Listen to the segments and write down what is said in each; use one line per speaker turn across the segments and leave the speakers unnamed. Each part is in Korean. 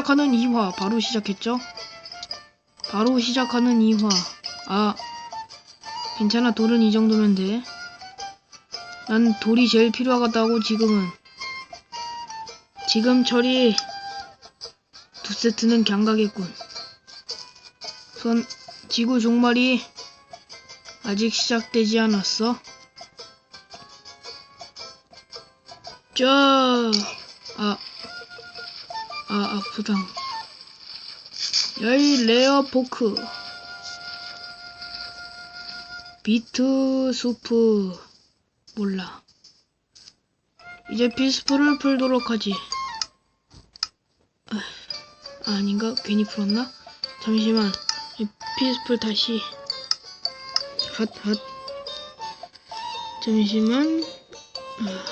시작하는 2화 바로 시작했죠? 바로 시작하는 2화 아 괜찮아 돌은 이 정도면 돼. 난 돌이 제일 필요하다고 지금은 지금 처리 두 세트는 경가겠군. 우선 지구 종말이 아직 시작되지 않았어. 자, 아, 아, 아프당. 야이 레어 포크. 비트 수프. 몰라. 이제 피스풀을 풀도록 하지. 아, 아닌가? 괜히 풀었나? 잠시만. 이 피스풀 다시. 핫, 핫. 잠시만. 아.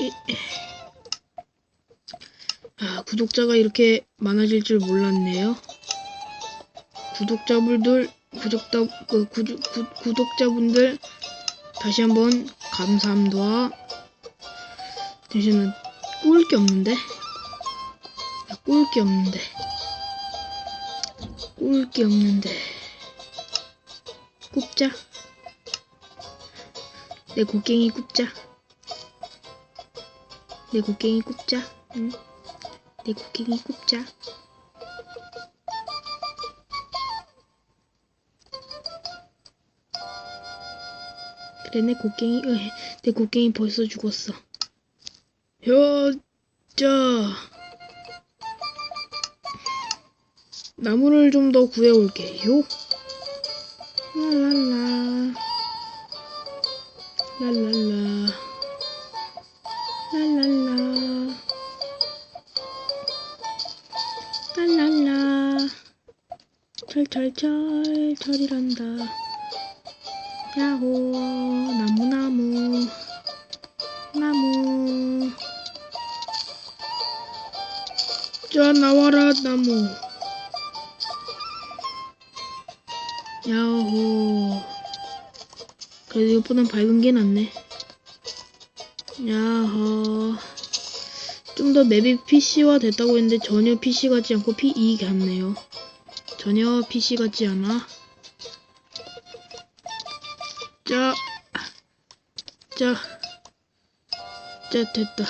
이- 아, 구독자가 이렇게 많아질 줄 몰랐네요. 구독자분들, 구독자, 그, 구주, 구, 구독자분들, 다시 한번 감사합니다. 잠시만, 꾸을 게 없는데? 나 꾸을 게 없는데. 꾸을 게 없는데. 굽자. 내 곡괭이 굽자. 내 곡괭이 굽자. 응? 내 곡괭이 굽자. 그래 내 곡괭이 으, 내 곡괭이 벌써 죽었어. 여자 나무를 좀 더 구해올게요. 랄랄라 랄랄라 랄랄라 철철철 철이란다. 야호 나무나무 나무. 자 나와라 나무. 야호. 그래도 이것보단 밝은 게 낫네. 야호. 좀 더 맵이 PC화 됐다고 했는데 전혀 PC 같지 않고 PE 같네요 전혀 PC 같지 않아 자, 자, 자, 됐다.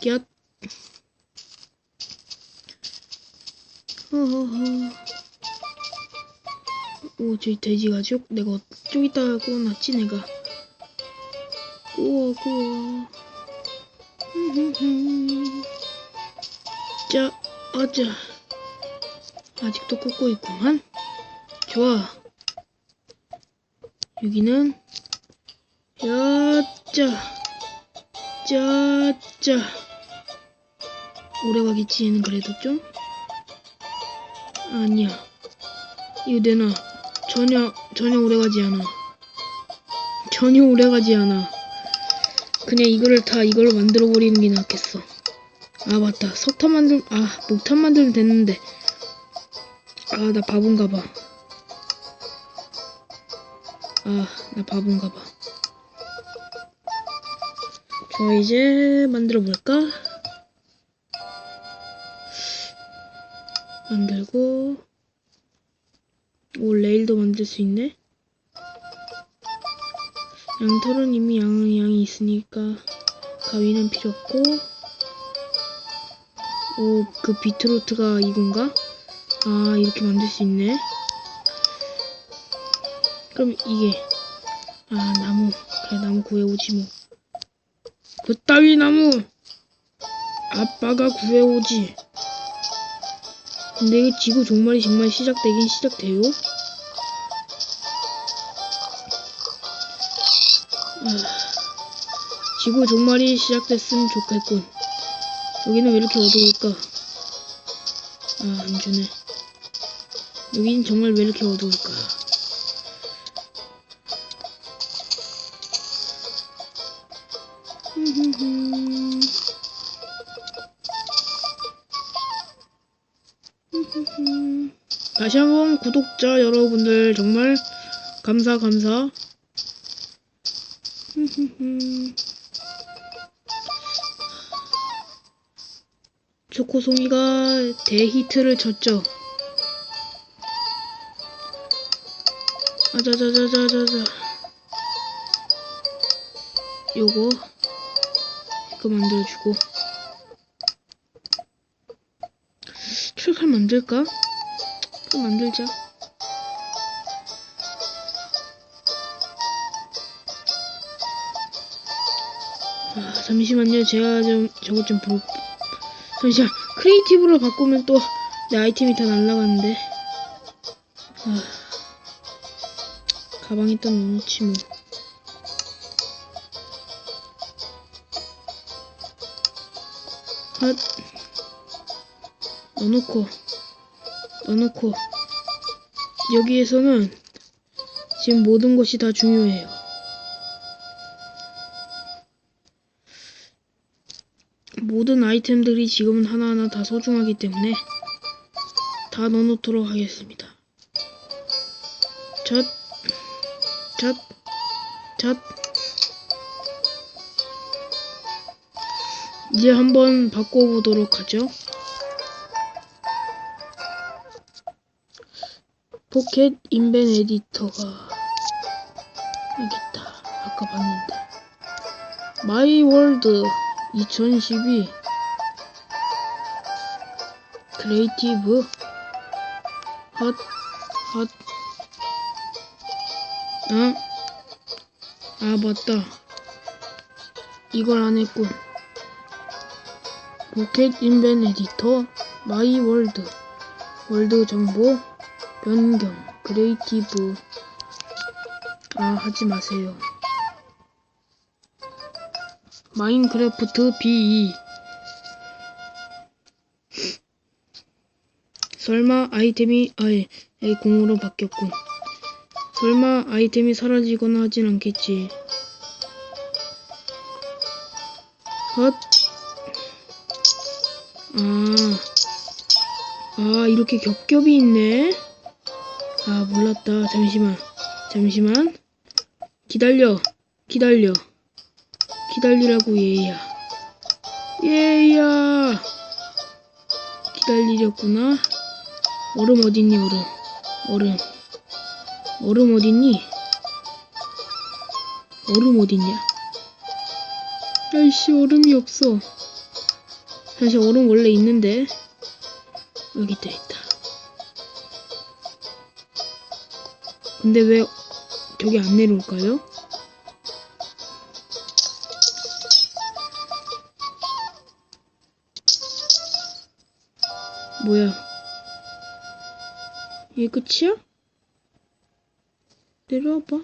곁. 허허허. 오, 저기 돼지 가죽? 내가 좀 이따 구워놨지, 내가. 구워. 흠흠흠. 자, 어자. 아직도 굽고 있구만. 좋아. 여기는 야짜 짜짜 오래 가겠지 얘는 그래도 좀? 아니야. 이거 내놔. 전혀 전혀 오래 가지 않아. 전혀 오래 가지 않아. 그냥 이거를 다 이걸로 만들어 버리는 게 낫겠어. 아 맞다. 석탄 만들 아 목탄 만들면 됐는데 아 나 바본가 봐 아, 나 바본가 봐. 좋아, 이제 만들어 볼까? 만들고, 오, 레일도 만들 수 있네? 양털은 이미 양, 양이 있으니까, 가위는 필요 없고, 오, 그 비트로트가 이건가? 아, 이렇게 만들 수 있네. 그럼 이게 아 나무. 그래 나무 구해오지 뭐. 그따위 나무! 아빠가 구해오지. 근데 이거 지구 종말이 정말 시작되긴 시작돼요? 아, 지구 종말이 시작됐으면 좋겠군. 여기는 왜 이렇게 어두울까? 아 안주네 여긴 정말 왜 이렇게 어두울까. 다시 한번 구독자 여러분들 정말 감사 감사. 초코송이가 대히트를 쳤죠. 자자자자자자. 요거 이거 만들어주고 출칼 만들까? 그 만들자. 아, 잠시만요. 제가 좀 저것 좀 볼. 잠시만. 크리에이티브로 바꾸면 또 내 아이템이 다 날라가는데. 아, 가방에 또 넣지 뭐. 핫. 넣어놓고, 넣어놓고. 여기에서는 지금 모든 것이 다 중요해요. 모든 아이템들이 지금은 하나하나 다 소중하기 때문에 다 넣어놓도록 하겠습니다. 잣, 잣, 잣. 이제 한번 바꿔보도록 하죠. 포켓 인벤 에디터가 여기 있다. 아까 봤는데. 마이 월드 2012 크리에이티브 핫, 핫. 아, 아, 맞다. 이걸 안 했군. 포켓 인벤 에디터, 마이 월드, 월드 정보, 변경, 크리에이티브. 아, 하지 마세요. 마인크래프트 BE. 설마 아이템이 아예 에, 공으로 바뀌었군. 설마 아이템이 사라지거나 하진 않겠지. 헛. 아. 아, 이렇게 겹겹이 있네. 아, 몰랐다. 잠시만. 잠시만. 기다려. 기다려. 기다리라고, 얘야. 얘야. 기다리렸구나. 얼음 어딨니, 얼음. 얼음. 얼음 어딨니? 얼음 어딨냐? 아이씨, 얼음이 없어. 사실 얼음 원래 있는데. 여기 또 있다. 근데 왜 저기 안 내려올까요? 뭐야? 이게 끝이야? 내려와봐.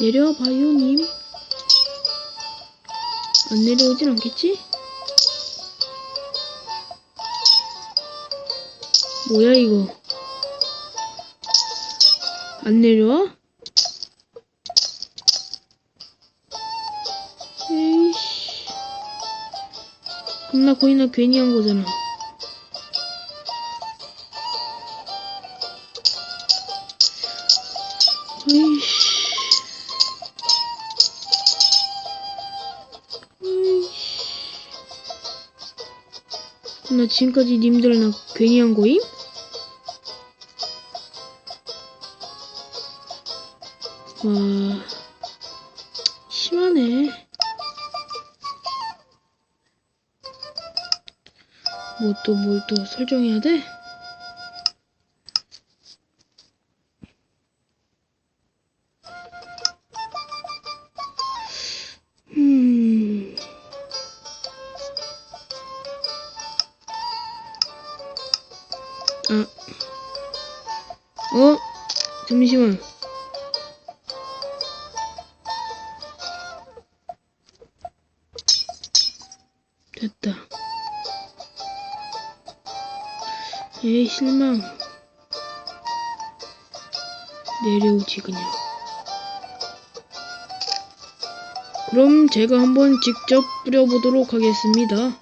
내려와봐요, 님. 안 내려오진 않겠지? 뭐야, 이거? 안 내려와? 에이씨. 그럼 나 거의 나 괜히 한 거잖아. 지금까지 님들 나 괜히 한 거임? 와. 심하네. 뭐 또 뭘 또 설정해야 돼? 잠시만. 됐다. 에이, 실망. 내려오지, 그냥. 그럼 제가 한번 직접 뿌려보도록 하겠습니다.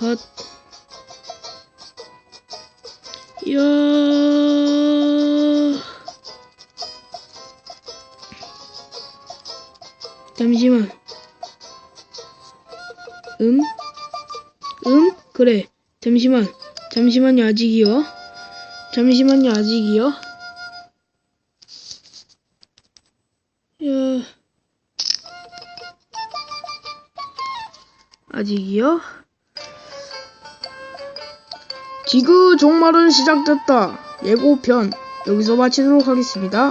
핫. 이야. 잠시만. 음? 음? 그래. 잠시만. 잠시만요, 아직이요. 잠시만요, 아직이요. 야. 아직이요? 지구 종말은 시작됐다. 예고편 여기서 마치도록 하겠습니다.